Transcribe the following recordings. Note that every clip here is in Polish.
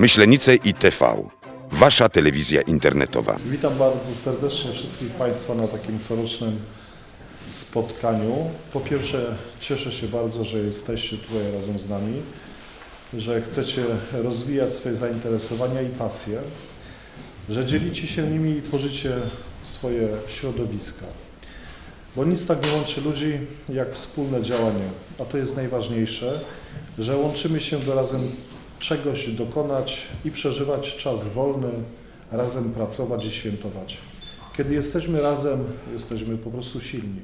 Myślenice i TV. Wasza telewizja internetowa. Witam bardzo serdecznie wszystkich Państwa na takim corocznym spotkaniu. Po pierwsze, cieszę się bardzo, że jesteście tutaj razem z nami, że chcecie rozwijać swoje zainteresowania i pasje, że dzielicie się nimi i tworzycie swoje środowiska. Bo nic tak nie łączy ludzi jak wspólne działanie, a to jest najważniejsze, że łączymy się, by razem czegoś dokonać i przeżywać czas wolny, razem pracować i świętować. Kiedy jesteśmy razem, jesteśmy po prostu silni.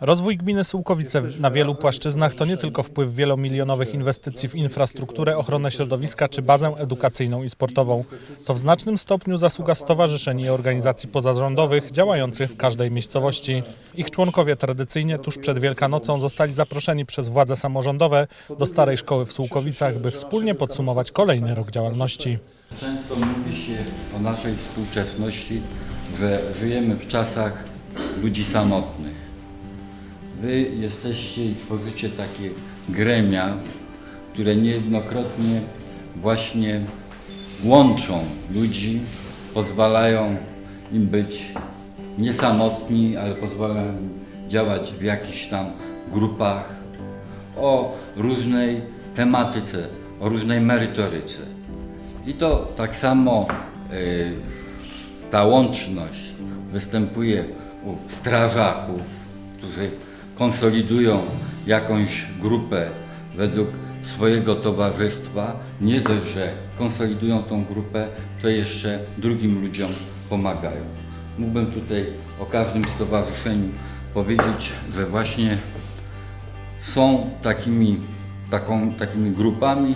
Rozwój gminy Sułkowice na wielu płaszczyznach to nie tylko wpływ wielomilionowych inwestycji w infrastrukturę, ochronę środowiska czy bazę edukacyjną i sportową. To w znacznym stopniu zasługa stowarzyszeń i organizacji pozarządowych działających w każdej miejscowości. Ich członkowie tradycyjnie tuż przed Wielkanocą zostali zaproszeni przez władze samorządowe do Starej Szkoły w Sułkowicach, by wspólnie podsumować kolejny rok działalności. Często mówi się o naszej współczesności, że żyjemy w czasach ludzi samotnych. Wy jesteście i tworzycie takie gremia, które niejednokrotnie właśnie łączą ludzi, pozwalają im być niesamotni, ale pozwalają działać w jakichś tam grupach o różnej tematyce, o różnej merytoryce. I to tak samo y, ta łączność występuje u strażaków, którzy konsolidują jakąś grupę według swojego towarzystwa. Nie dość, że konsolidują tą grupę, to jeszcze drugim ludziom pomagają. Mógłbym tutaj o każdym stowarzyszeniu powiedzieć, że właśnie są takimi, taką, takimi grupami,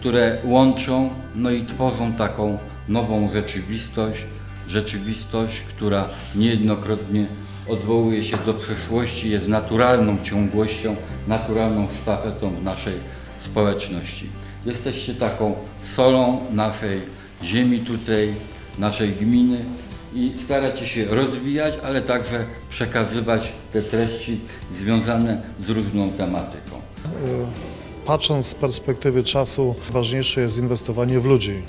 które łączą, no i tworzą taką nową rzeczywistość, rzeczywistość, która niejednokrotnie odwołuje się do przeszłości, jest naturalną ciągłością, naturalną stafetą w naszej społeczności. Jesteście taką solą naszej ziemi tutaj, naszej gminy i staracie się rozwijać, ale także przekazywać te treści związane z różną tematyką. Patrząc z perspektywy czasu, ważniejsze jest inwestowanie w ludzi.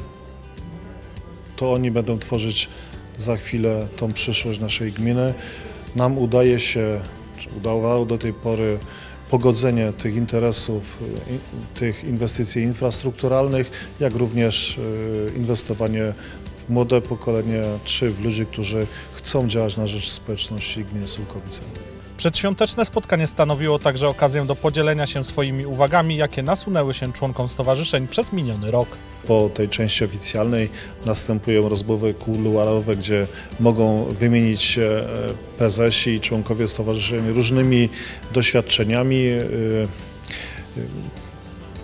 To oni będą tworzyć za chwilę tą przyszłość naszej gminy. Nam udaje się, czy udawało do tej pory pogodzenie tych interesów, i- tych inwestycji infrastrukturalnych, jak również y, inwestowanie w młode pokolenie, czy w ludzi, którzy chcą działać na rzecz społeczności gminy Sułkowice. Przedświąteczne spotkanie stanowiło także okazję do podzielenia się swoimi uwagami, jakie nasunęły się członkom stowarzyszeń przez miniony rok. Po tej części oficjalnej następują rozmowy kuluarowe, gdzie mogą wymienić się e, prezesi i członkowie stowarzyszeń różnymi doświadczeniami.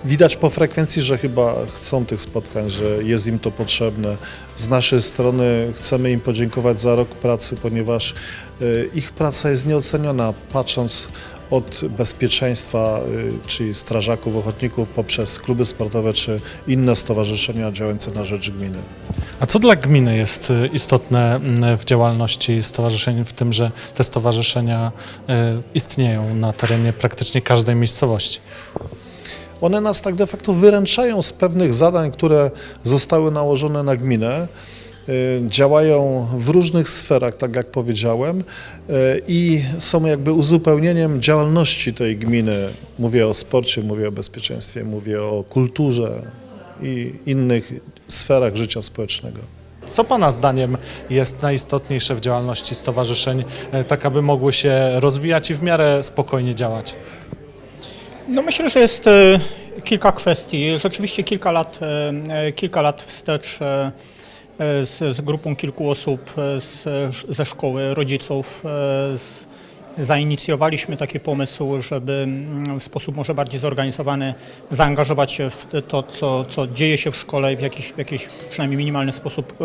E, e, Widać po frekwencji, że chyba chcą tych spotkań, że jest im to potrzebne. Z naszej strony chcemy im podziękować za rok pracy, ponieważ e, ich praca jest nieoceniona, patrząc od bezpieczeństwa, y, czyli strażaków, ochotników, poprzez kluby sportowe czy inne stowarzyszenia działające na rzecz gminy. A co dla gminy jest y, istotne w działalności stowarzyszeń, w tym, że te stowarzyszenia istnieją na terenie praktycznie każdej miejscowości? One nas tak de facto wyręczają z pewnych zadań, które zostały nałożone na gminę. Y, Działają w różnych sferach, tak jak powiedziałem, y, i są jakby uzupełnieniem działalności tej gminy. Mówię o sporcie, mówię o bezpieczeństwie, mówię o kulturze i innych sferach życia społecznego. Co Pana zdaniem jest najistotniejsze w działalności stowarzyszeń, y, tak aby mogły się rozwijać i w miarę spokojnie działać? No myślę, że jest e, kilka kwestii. Rzeczywiście kilka lat, e, e, kilka lat wstecz z, z grupą kilku osób z, ze szkoły, rodziców z, zainicjowaliśmy taki pomysł, żeby mm, w sposób może bardziej zorganizowany zaangażować się w to, co, co dzieje się w szkole i w jakiś, w jakiś przynajmniej minimalny sposób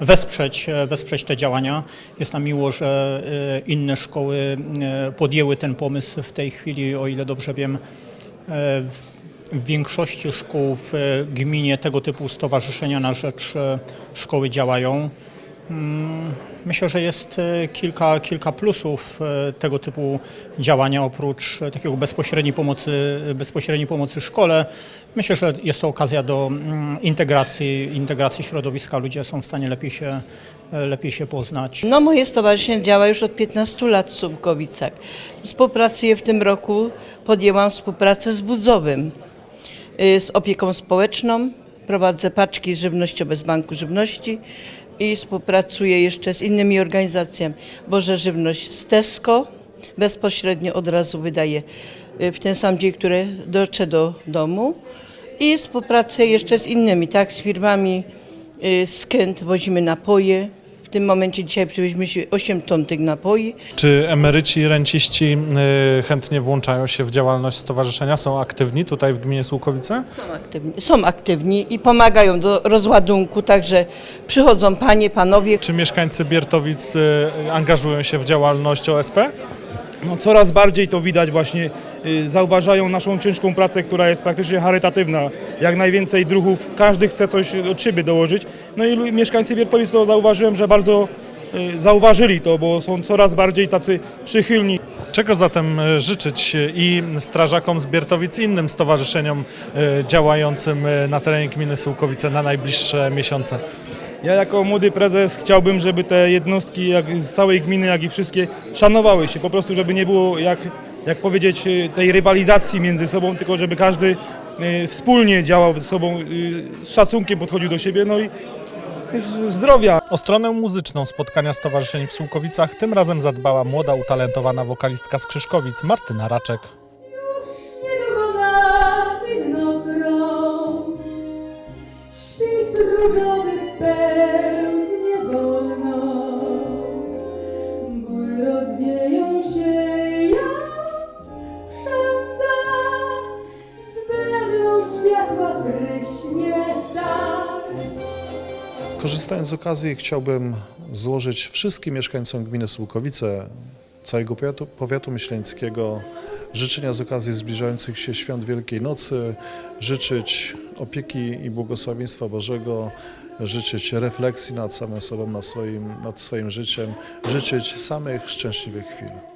wesprzeć, e, wesprzeć te działania. Jest nam miło, że e, inne szkoły e, podjęły ten pomysł w tej chwili, o ile dobrze wiem, w większości szkół w gminie tego typu stowarzyszenia na rzecz szkoły działają. Mm, Myślę, że jest e, kilka, kilka plusów e, tego typu działania oprócz e, takiego bezpośredniej pomocy, bezpośredniej pomocy szkole. Myślę, że jest to okazja do mm, integracji, integracji środowiska. Ludzie są w stanie lepiej się, lepiej się poznać. No moje stowarzyszenie działa już od 15 lat w Słupkowicach. Współpracuję w tym roku, podjęłam współpracę z Budzowym, y, z opieką społeczną. Prowadzę paczki żywnościowe z Banku Żywności i współpracuję jeszcze z innymi organizacjami. Boże Żywność z Tesco, bezpośrednio od razu wydaję y, w ten sam dzień, które dotrze do domu. I współpracuję jeszcze z innymi, tak, z firmami y, z wozimy napoje. W tym momencie dzisiaj przywieźliśmy 8 ton tych napoi. Czy emeryci i renciści y, chętnie włączają się w działalność stowarzyszenia? Są aktywni tutaj w gminie Słukowice? Są aktywni, są aktywni i pomagają do rozładunku, także przychodzą panie, panowie. Czy mieszkańcy Biertowic y, angażują się w działalność OSP? No, coraz bardziej to widać właśnie, y, zauważają naszą ciężką pracę, która jest praktycznie charytatywna. Jak najwięcej druhów, każdy chce coś od siebie dołożyć. No i mieszkańcy Biertowic to zauważyłem, że bardzo y, zauważyli to, bo są coraz bardziej tacy przychylni. Czego zatem y, życzyć i strażakom z Biertowic innym stowarzyszeniom działającym na terenie gminy Sułkowice na najbliższe miesiące? Ja jako młody prezes chciałbym, żeby te jednostki jak z całej gminy, jak i wszystkie szanowały się, po prostu żeby nie było, jak, jak powiedzieć, y, tej rywalizacji między sobą, tylko żeby każdy y, wspólnie działał ze sobą, y, z szacunkiem podchodził do siebie, no i zdrowia. O stronę muzyczną spotkania stowarzyszeń w Sułkowicach tym razem zadbała młoda, utalentowana wokalistka z Krzyszkowic Martyna Raczek. Korzystając z okazji chciałbym złożyć wszystkim mieszkańcom gminy Słukowice, całego powiatu, powiatu myśleńskiego życzenia z okazji zbliżających się świąt Wielkiej Nocy, życzyć opieki i błogosławieństwa Bożego, życzyć refleksji nad samym sobą, nad swoim, nad swoim życiem, życzyć samych szczęśliwych chwil.